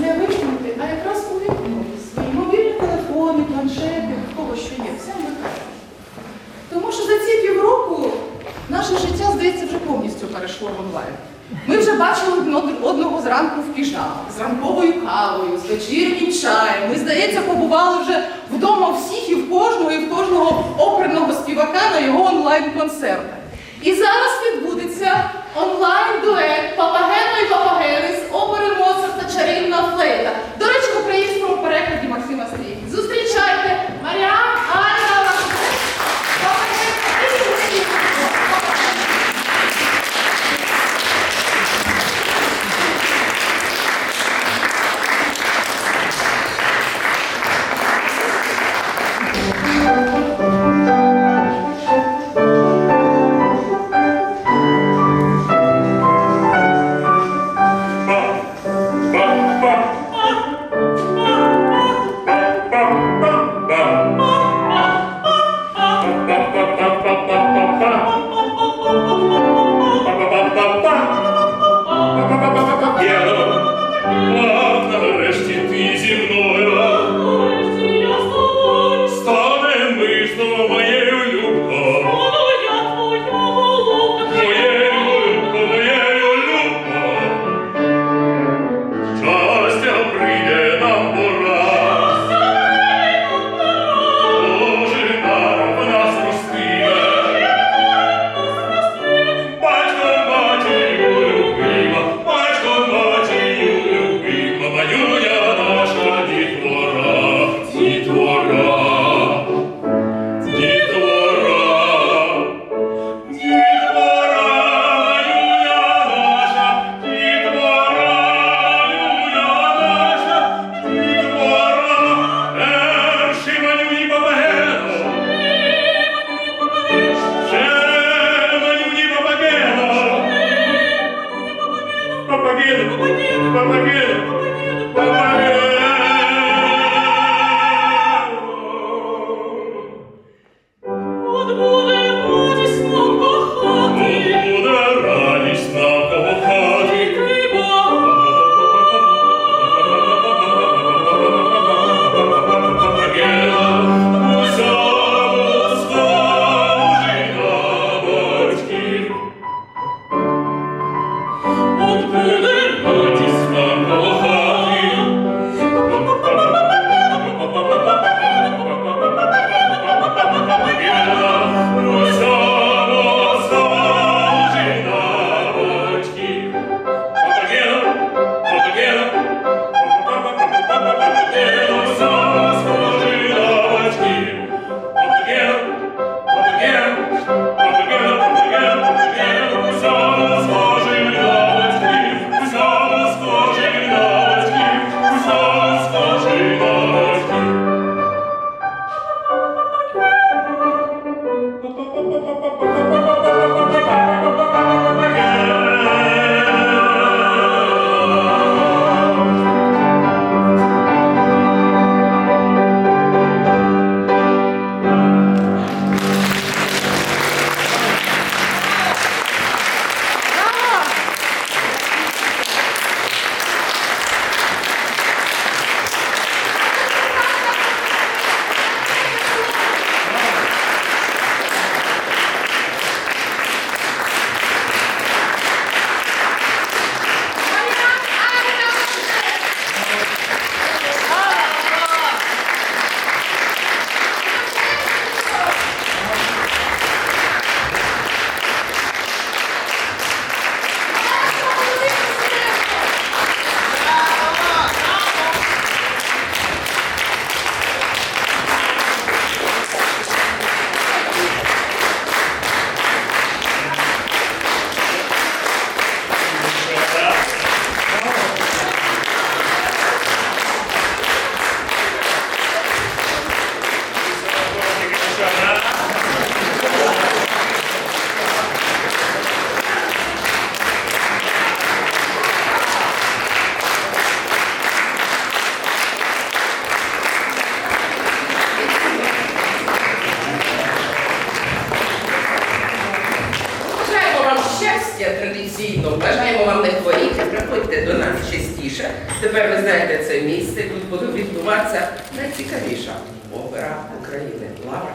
не вимкнути, а якраз увімкнути свої мобільні телефони, планшети, кого що є, все вмикаємо. Тому що за ці півроку наше життя, здається, вже повністю перейшло в онлайн. Ми вже бачили одного зранку в піжамах, з ранковою кавою, з вечірнім чаєм. Ми, здається, побували вже вдома всіх і в кожного, і в кожного оперного співака на його онлайн-концертах. І зараз відбудеться онлайн-дует Paparino, paparino, paparino, paparino. частіше. Тепер ви знаєте це місце, тут буде відбуватися найцікавіша опера України. Лавра.